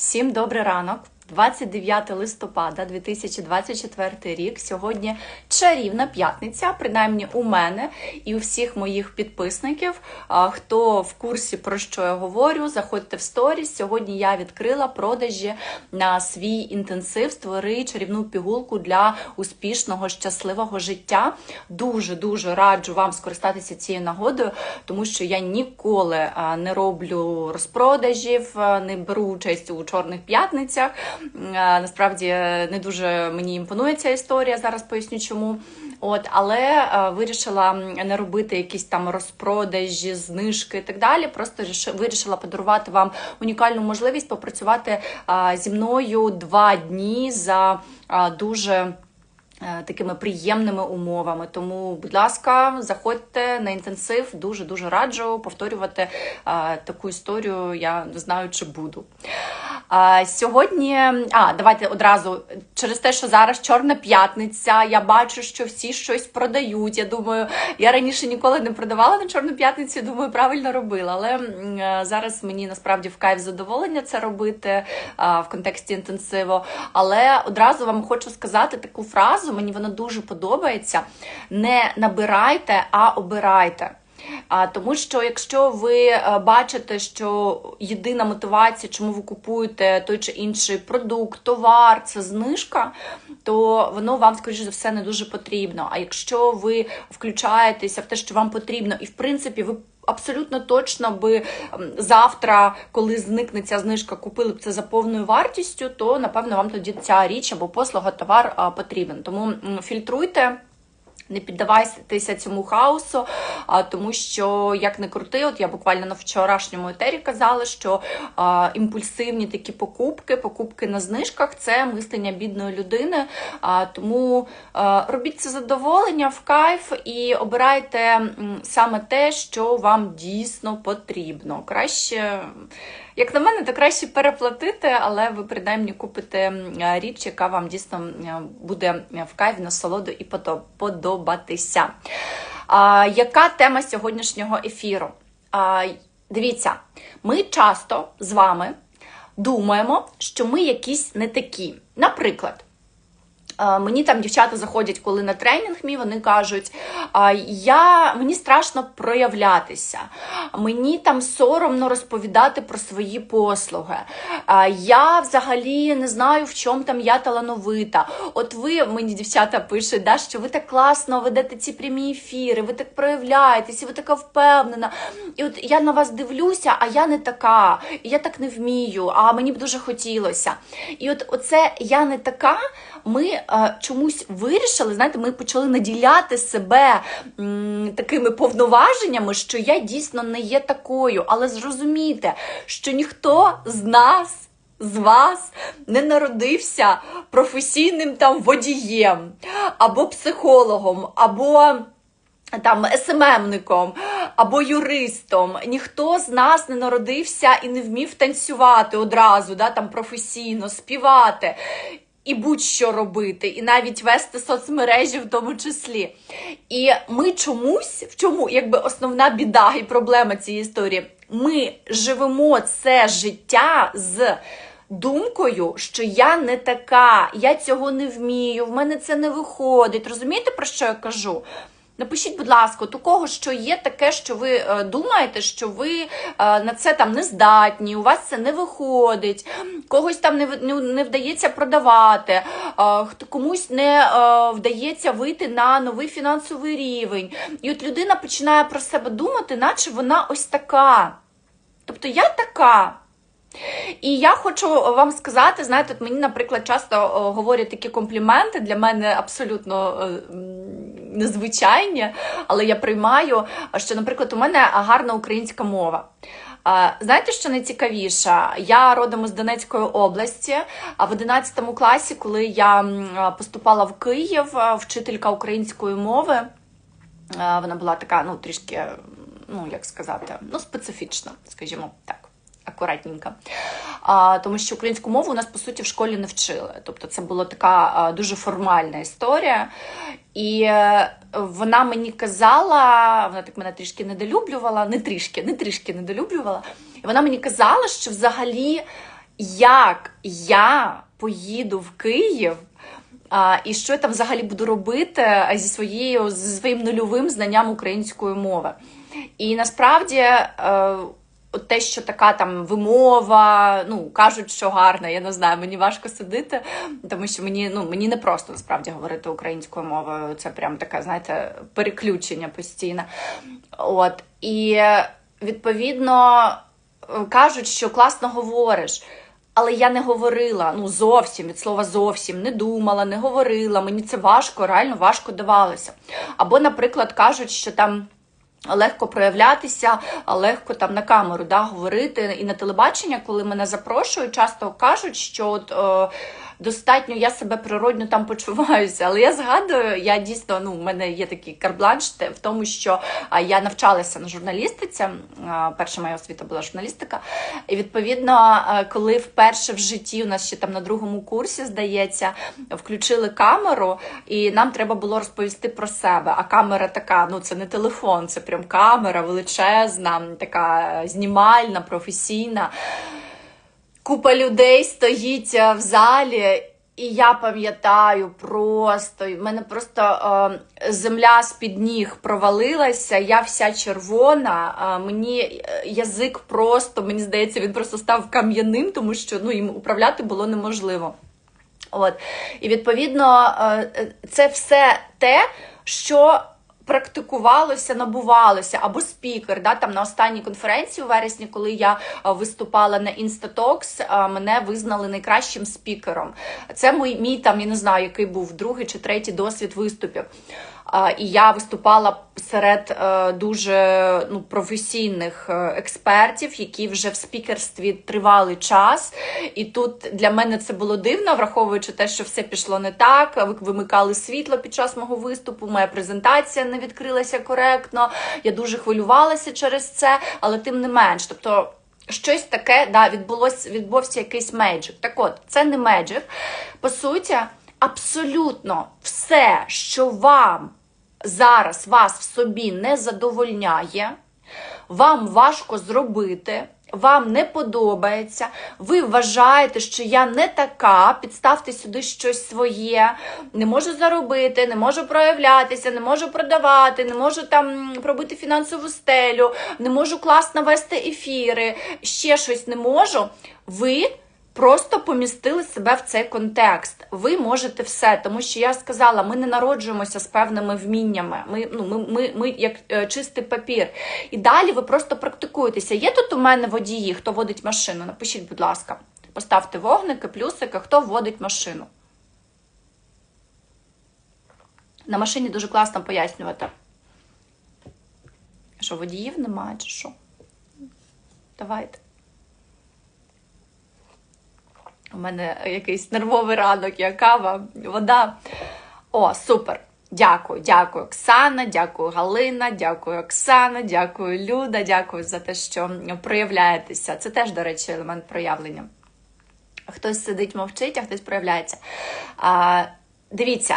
Всім добрий ранок. 29 листопада 2024 рік. Сьогодні чарівна п'ятниця, принаймні у мене і у всіх моїх підписників. Хто в курсі про що я говорю, заходьте в сторіс. Сьогодні я відкрила продажі на свій інтенсив Створи чарівну пігулку для успішного щасливого життя. Дуже дуже раджу вам скористатися цією нагодою, тому що я ніколи не роблю розпродажів, не беру участь у чорних п'ятницях. Насправді е, не дуже мені імпонує ця історія. Зараз поясню чому. От, але е, вирішила не робити якісь там розпродажі, знижки і так далі. Просто вирішила подарувати вам унікальну можливість попрацювати зі мною два дні за дуже. Е, Такими приємними умовами. Тому, будь ласка, заходьте на інтенсив. Дуже дуже раджу повторювати е, таку історію. Я не знаю, чи буду. Сьогодні, а давайте одразу через те, що зараз Чорна п'ятниця. Я бачу, що всі щось продають. Я думаю, я раніше ніколи не продавала на Чорну п'ятницю. Думаю, правильно робила. Але е, зараз мені насправді в кайф задоволення це робити в контексті інтенсиву. Але одразу вам хочу сказати таку фразу. Мені вона дуже подобається: не набирайте, а обирайте. А, тому що якщо ви е, бачите, що єдина мотивація, чому ви купуєте той чи інший продукт, товар, це знижка, то воно вам, скоріше за все, не дуже потрібно. А якщо ви включаєтеся в те, що вам потрібно, і в принципі ви. Абсолютно точно би завтра, коли зникне ця знижка, купили б це за повною вартістю, то напевно вам тоді ця річ або послуга, товар потрібен. Тому фільтруйте. Не піддавайтеся цьому хаосу, а, тому що як не крути, от я буквально на вчорашньому етері казала, що а, імпульсивні такі покупки, покупки на знижках це мислення бідної людини. А, тому а, робіть це задоволення в кайф і обирайте саме те, що вам дійсно потрібно. Краще. Як на мене, то краще переплатити, але ви принаймні купите річ, яка вам дійсно буде в кайф, насолоду і подобатися. А, яка тема сьогоднішнього ефіру? А, дивіться, ми часто з вами думаємо, що ми якісь не такі. Наприклад, Мені там дівчата заходять, коли на тренінг мій, вони кажуть, я, мені страшно проявлятися, мені там соромно розповідати про свої послуги. Я взагалі не знаю, в чому там я талановита. От ви мені дівчата пишуть, да, що ви так класно ведете ці прямі ефіри, ви так проявляєтесь, і ви така впевнена. І от я на вас дивлюся, а я не така, я так не вмію, а мені б дуже хотілося. І от оце я не така. Ми е, чомусь вирішили, знаєте, ми почали наділяти себе м, такими повноваженнями, що я дійсно не є такою. Але зрозумійте, що ніхто з нас. З вас не народився професійним там водієм, або психологом, або там СММником або юристом. Ніхто з нас не народився і не вмів танцювати одразу, да, там професійно, співати. І будь-що робити, і навіть вести соцмережі в тому числі. І ми чомусь, в чому якби основна біда і проблема цієї історії, ми живемо це життя з думкою, що я не така, я цього не вмію, в мене це не виходить. Розумієте, про що я кажу? Напишіть, будь ласка, у кого що є таке, що ви е, думаєте, що ви е, на це там не здатні, у вас це не виходить, когось там не, ну, не вдається продавати, е, комусь не вдається вийти на новий фінансовий рівень. І от людина починає про себе думати, наче вона ось така. Тобто я така. І я хочу вам сказати, знаєте, от мені, наприклад, часто говорять такі компліменти, для мене абсолютно незвичайні, але я приймаю, що, наприклад, у мене гарна українська мова. Знаєте, що найцікавіше? Я родом із Донецької області, а в 11 класі, коли я поступала в Київ, вчителька української мови, вона була така, ну, трішки, ну, як сказати, ну, специфічна, скажімо так акуратненько. Тому що українську мову у нас по суті в школі не вчили. Тобто це була така дуже формальна історія. І е, вона мені казала, вона так мене трішки недолюблювала, не трішки, не трішки недолюблювала. І вона мені казала, що взагалі як я поїду в Київ. А, і що я там взагалі буду робити зі своєю зі своїм нульовим знанням української мови. І насправді е, те, що така там вимова, ну кажуть, що гарна, я не знаю, мені важко сидити, тому що мені ну мені не просто насправді говорити українською мовою. Це прям таке, знаєте, переключення постійне. От і відповідно кажуть, що класно говориш. Але я не говорила, ну зовсім від слова зовсім не думала, не говорила. Мені це важко, реально важко давалося. Або, наприклад, кажуть, що там. Легко проявлятися, легко там на камеру да, говорити. І на телебачення, коли мене запрошують, часто кажуть, що от, е, достатньо я себе природньо там почуваюся. Але я згадую, я дійсно ну, в мене є такий карбланш в тому, що я навчалася на журналістиці. Перша моя освіта була журналістика. І відповідно, коли вперше в житті у нас ще там на другому курсі, здається, включили камеру, і нам треба було розповісти про себе. А камера така, ну це не телефон, це прям камера величезна, така знімальна, професійна. Купа людей стоїть е, в залі, і я пам'ятаю просто, в мене просто е, земля з-під ніг провалилася, я вся червона, е, мені е, язик просто, мені здається, він просто став кам'яним, тому що ну, їм управляти було неможливо. От. І відповідно, е, е, це все те, що практикувалося, набувалося, або спікер. Да, там на останній конференції у вересні, коли я виступала на Інстатокс, мене визнали найкращим спікером. Це мій, мій там, я не знаю, який був другий чи третій досвід виступів. І я виступала серед е, дуже ну, професійних е, експертів, які вже в спікерстві тривалий час. І тут для мене це було дивно, враховуючи те, що все пішло не так. Вимикали світло під час мого виступу, моя презентація не відкрилася коректно. Я дуже хвилювалася через це, але тим не менш. Тобто. Щось таке, да, відбулося, відбувся якийсь меджик. Так от, це не меджик. По суті, абсолютно все, що вам зараз вас в собі не задовольняє, вам важко зробити, вам не подобається, ви вважаєте, що я не така, підставте сюди щось своє, не можу заробити, не можу проявлятися, не можу продавати, не можу там пробити фінансову стелю, не можу класно вести ефіри, ще щось не можу. Ви просто помістили себе в цей контекст. Ви можете все, тому що я сказала, ми не народжуємося з певними вміннями. Ми, ну, ми, ми, ми як е, чистий папір. І далі ви просто практикуєтеся. Є тут у мене водії, хто водить машину? Напишіть, будь ласка, поставте вогники, плюсики, хто водить машину. На машині дуже класно пояснювати. Що водіїв немає, чи що? Давайте. У мене якийсь нервовий ранок, я кава, вода. О, супер! Дякую, дякую, Оксана, дякую, Галина, дякую, Оксана, дякую, Люда, дякую за те, що проявляєтеся. Це теж, до речі, елемент проявлення. Хтось сидить, мовчить, а хтось проявляється. А, дивіться,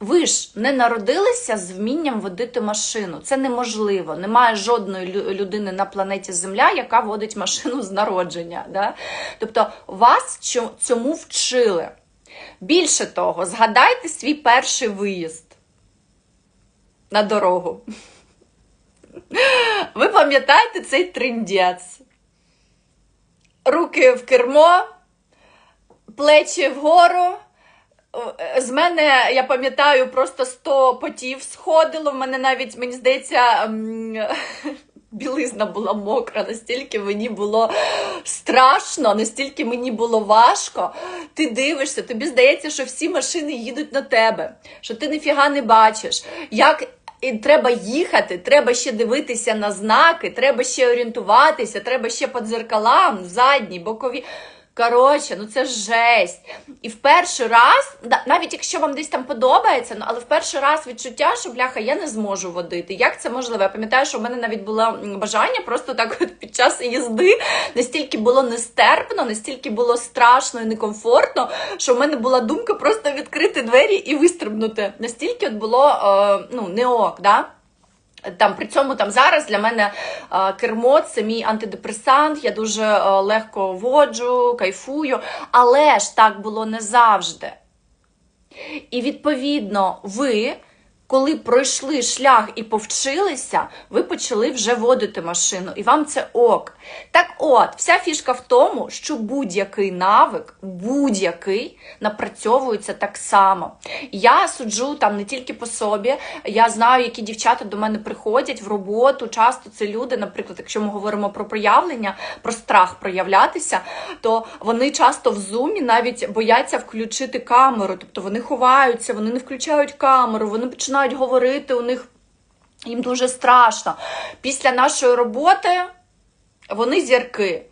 ви ж не народилися з вмінням водити машину. Це неможливо. Немає жодної людини на планеті Земля, яка водить машину з народження. Да? Тобто вас цьому вчили. Більше того, згадайте свій перший виїзд на дорогу. Ви пам'ятаєте цей триндець? Руки в кермо, плечі вгору. Е, З мене, я пам'ятаю, просто 100 потів сходило. В мене навіть, мені здається, білизна була мокра, настільки мені було страшно, настільки мені було важко. Ти дивишся, тобі здається, що всі машини їдуть на тебе, що ти ніфіга не бачиш. Як і треба їхати, треба ще дивитися на знаки, треба ще орієнтуватися, треба ще по дзеркалам, задні, бокові. Коротше, ну це жесть. І в перший раз, навіть якщо вам десь там подобається, ну але в перший раз відчуття, що бляха, я не зможу водити. Як це можливо? Я пам'ятаю, що в мене навіть було бажання просто так от під час їзди настільки було нестерпно, настільки було страшно і некомфортно, що в мене була думка просто відкрити двері і вистрибнути. Настільки от було е, ну, не ок, да? Там при цьому там зараз для мене е, кермо це мій антидепресант. Я дуже е, легко воджу, кайфую, але ж так було не завжди. І відповідно, ви, коли пройшли шлях і повчилися, ви почали вже водити машину, і вам це ок. Так от, вся фішка в тому, що будь-який навик, будь-який напрацьовується так само. Я суджу там не тільки по собі, я знаю, які дівчата до мене приходять в роботу. Часто це люди, наприклад, якщо ми говоримо про проявлення, про страх проявлятися, то вони часто в зумі навіть бояться включити камеру, тобто вони ховаються, вони не включають камеру, вони починають говорити, у них їм дуже страшно. Після нашої роботи вони зірки.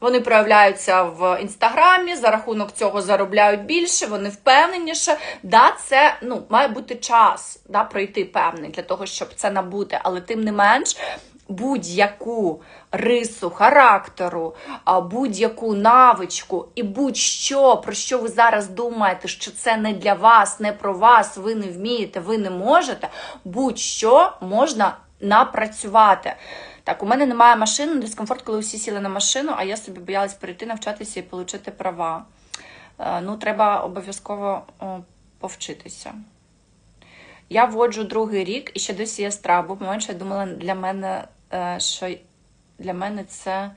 Вони проявляються в інстаграмі, за рахунок цього заробляють більше, вони впевненіше. Да, це ну, має бути час да, пройти певний для того, щоб це набути. Але тим не менш, будь-яку рису характеру, будь-яку навичку і будь-що, про що ви зараз думаєте, що це не для вас, не про вас, ви не вмієте, ви не можете, будь-що можна напрацювати. Так, у мене немає машини, дискомфорт, коли всі сіли на машину, а я собі боялась перейти навчатися і отримати права. Е, Ну, треба обов'язково повчитися. Я воджу другий рік і ще досі є страх, бо менше я думала для мене, що для мене це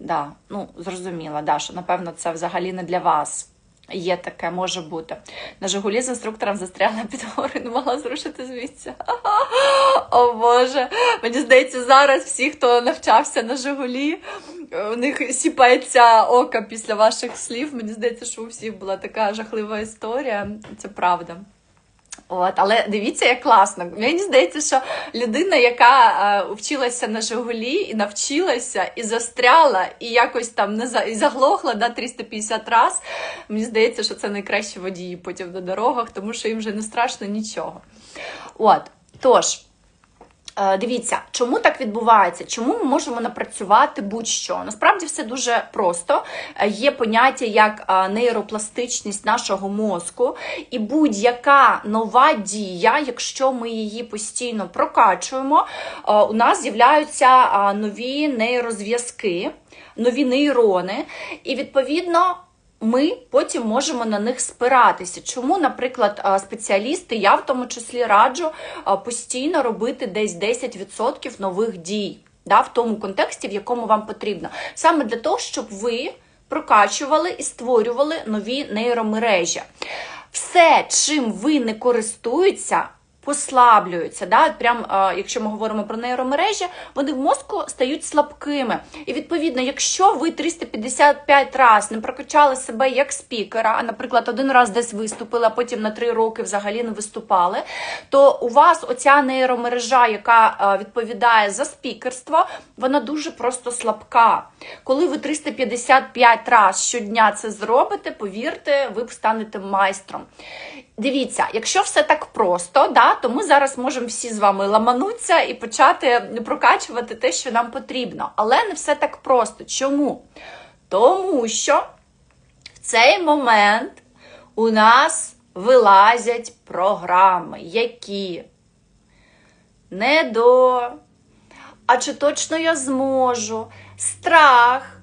да, ну, зрозуміла, да, що напевно це взагалі не для вас. Є таке, може бути. На Жигулі з інструктором застрягла під гору і не могла зрушити звідси. О Боже. Мені здається, зараз всі, хто навчався на Жигулі, у них сіпається око після ваших слів. Мені здається, що у всіх була така жахлива історія. Це правда. От, але дивіться, як класно. Мені здається, що людина, яка е, вчилася на Жигулі і навчилася, і застряла, і якось там не за і заглохла да, 350 раз. Мені здається, що це найкращі водії потім на дорогах, тому що їм вже не страшно нічого. От, тож. Е, Дивіться, чому так відбувається? Чому ми можемо напрацювати будь-що? Насправді все дуже просто. Е, Є поняття як е, нейропластичність нашого мозку, і будь-яка нова дія, якщо ми її постійно прокачуємо, у нас з'являються нові нейрозв'язки, нові нейрони, і відповідно ми потім можемо на них спиратися. Чому, наприклад, спеціалісти, я в тому числі раджу постійно робити десь 10% нових дій да, в тому контексті, в якому вам потрібно. Саме для того, щоб ви прокачували і створювали нові нейромережі. Все, чим ви не користуєтеся, послаблюються. Да? Прям, якщо ми говоримо про нейромережі, вони в мозку стають слабкими. І відповідно, якщо ви 355 разів не прокачали себе як спікера, а, наприклад, один раз десь виступили, а потім на три роки взагалі не виступали, то у вас оця нейромережа, яка відповідає за спікерство, вона дуже просто слабка. Коли ви 355 разів щодня це зробите, повірте, ви станете майстром. Дивіться, якщо все так просто, да, то ми зараз можемо всі з вами ламанутися і почати прокачувати те, що нам потрібно. Але не все так просто. Чому? Тому що в цей момент у нас вилазять програми, які не до, а чи точно я зможу, страх.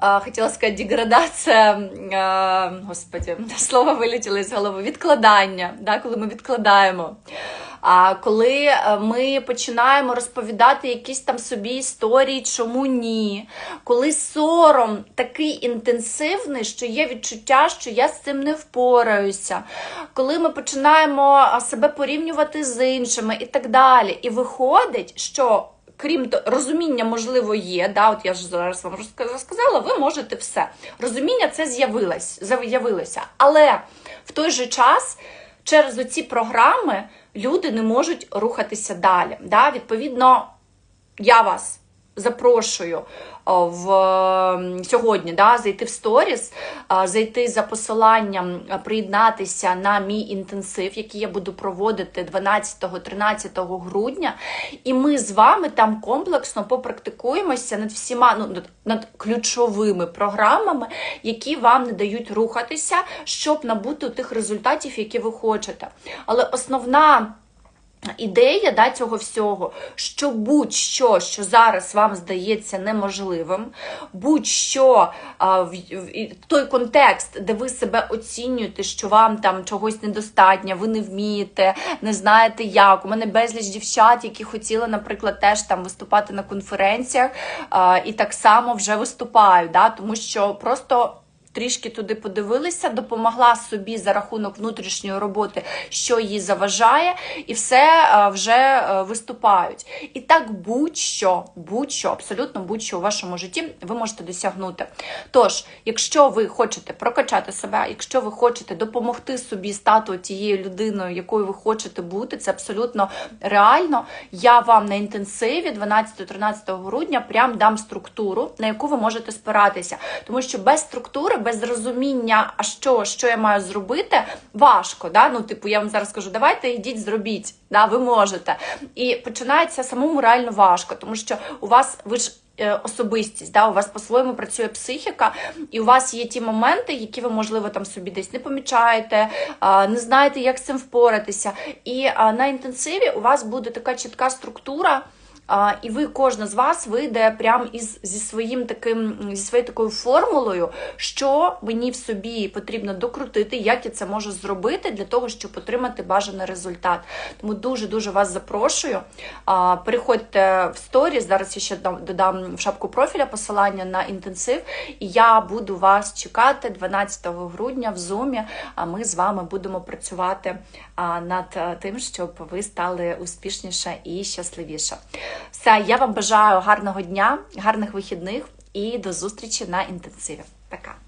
Хотіла сказати, деградація, а, господі, слово вилетіло з голови, відкладання, да, коли ми відкладаємо. А коли е, ми починаємо розповідати якісь там собі історії, чому ні, коли сором такий інтенсивний, що є відчуття, що я з цим не впораюся, коли ми починаємо себе порівнювати з іншими і так далі. І виходить, що крім розуміння, можливо, є. Да, от я ж зараз вам розка- розказала, ви можете все. Розуміння це з'явилось, з'явилося. Але в той же час через оці програми люди не можуть рухатися далі. Да? Відповідно, я вас запрошую в сьогодні да, зайти в сторіс, зайти за посиланням, приєднатися на мій інтенсив, який я буду проводити 12-13 грудня. І ми з вами там комплексно попрактикуємося над всіма ну, над, над ключовими програмами, які вам не дають рухатися, щоб набути тих результатів, які ви хочете. Але основна Ідея да, цього всього, що будь-що, що зараз вам здається неможливим, будь-що в, в- той контекст, де ви себе оцінюєте, що вам там чогось недостатньо, ви не вмієте, не знаєте як. У мене безліч дівчат, які хотіли, наприклад, теж там виступати на конференціях, а, і так само вже виступають, да, тому що просто трішки туди подивилися, допомогла собі за рахунок внутрішньої роботи, що їй заважає, і все е, вже е, виступають. І так будь-що, будь-що, абсолютно будь-що у вашому житті ви можете досягнути. Тож, якщо ви хочете прокачати себе, якщо ви хочете допомогти собі стати тією людиною, якою ви хочете бути, це абсолютно реально. Я вам на інтенсиві 12-13 грудня прям дам структуру, на яку ви можете спиратися. Тому що без структури, без розуміння, а що, що я маю зробити, важко. Да? Ну, типу, я вам зараз кажу, давайте йдіть, зробіть. Да? Ви можете. І починається самому реально важко, тому що у вас ви ж. е, Особистість, да, у вас по-своєму працює психіка, і у вас є ті моменти, які ви, можливо, там собі десь не помічаєте, не знаєте, як з цим впоратися. І на інтенсиві у вас буде така чітка структура, і ви, кожна з вас вийде прям із зі своїм таким зі своєю такою формулою, що мені в собі потрібно докрутити, як я це можу зробити для того, щоб отримати бажаний результат. Тому дуже дуже вас запрошую. Переходьте в сторіс. Зараз я ще дам- додам в шапку профіля посилання на інтенсив. І я буду вас чекати 12 грудня в зумі. А ми з вами будемо працювати над тим, щоб ви стали успішніше і щасливіше. Все, я вам бажаю гарного дня, гарних вихідних і до зустрічі на інтенсиві. Пока!